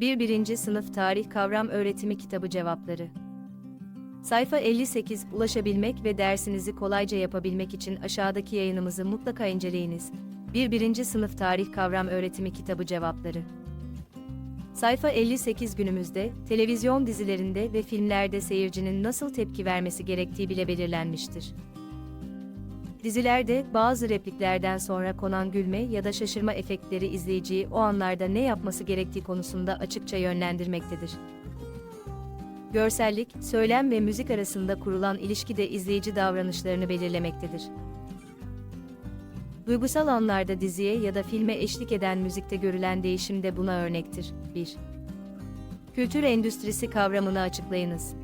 1. 1. Sınıf Tarih Kavram Öğretimi Kitabı Cevapları Sayfa 58 Ulaşabilmek ve dersinizi kolayca yapabilmek için aşağıdaki yayınımızı mutlaka inceleyiniz. 1. 1. Sınıf Tarih Kavram Öğretimi Kitabı Cevapları Sayfa 58 günümüzde, televizyon dizilerinde ve filmlerde seyircinin nasıl tepki vermesi gerektiği bile belirlenmiştir. Dizilerde bazı repliklerden sonra konan gülme ya da şaşırma efektleri izleyiciyi o anlarda ne yapması gerektiği konusunda açıkça yönlendirmektedir. Görsellik, söylem ve müzik arasında kurulan ilişki de izleyici davranışlarını belirlemektedir. Duygusal anlarda diziye ya da filme eşlik eden müzikte görülen değişim de buna örnektir. 1. Kültür endüstrisi kavramını açıklayınız.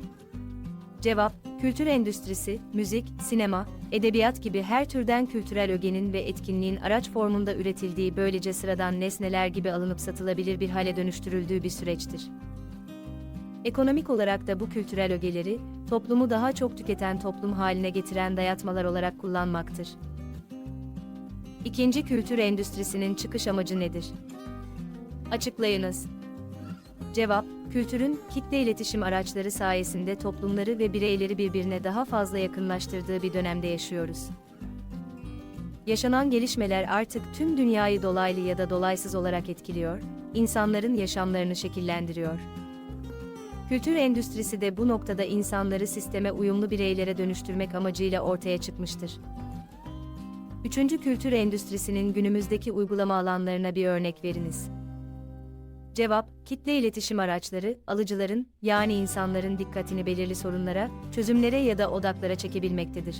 Cevap, kültür endüstrisi, müzik, sinema, edebiyat gibi her türden kültürel ögenin ve etkinliğin araç formunda üretildiği böylece sıradan nesneler gibi alınıp satılabilir bir hale dönüştürüldüğü bir süreçtir. Ekonomik olarak da bu kültürel ögeleri, toplumu daha çok tüketen toplum haline getiren dayatmalar olarak kullanmaktır. İkinci kültür endüstrisinin çıkış amacı nedir? Açıklayınız. Cevap, kültürün kitle iletişim araçları sayesinde toplumları ve bireyleri birbirine daha fazla yakınlaştırdığı bir dönemde yaşıyoruz. Yaşanan gelişmeler artık tüm dünyayı dolaylı ya da dolaysız olarak etkiliyor, insanların yaşamlarını şekillendiriyor. Kültür endüstrisi de bu noktada insanları sisteme uyumlu bireylere dönüştürmek amacıyla ortaya çıkmıştır. Üçüncü kültür endüstrisinin günümüzdeki uygulama alanlarına bir örnek veriniz. Cevap, kitle iletişim araçları, alıcıların, yani insanların dikkatini belirli sorunlara, çözümlere ya da odaklara çekebilmektedir.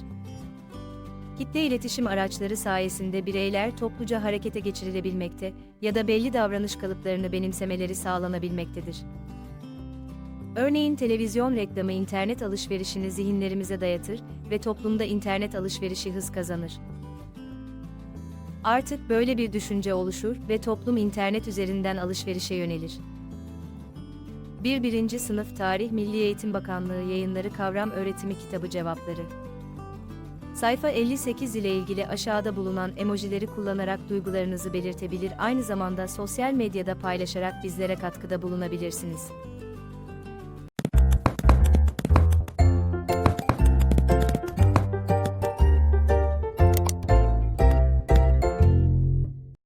Kitle iletişim araçları sayesinde bireyler topluca harekete geçirilebilmekte ya da belli davranış kalıplarını benimsemeleri sağlanabilmektedir. Örneğin televizyon reklamı internet alışverişini zihinlerimize dayatır ve toplumda internet alışverişi hız kazanır. Artık böyle bir düşünce oluşur ve toplum internet üzerinden alışverişe yönelir. 1. 1. Sınıf Tarih Milli Eğitim Bakanlığı Yayınları Kavram Öğretimi Kitabı Cevapları Sayfa 58 ile ilgili aşağıda bulunan emojileri kullanarak duygularınızı belirtebilir aynı zamanda sosyal medyada paylaşarak bizlere katkıda bulunabilirsiniz.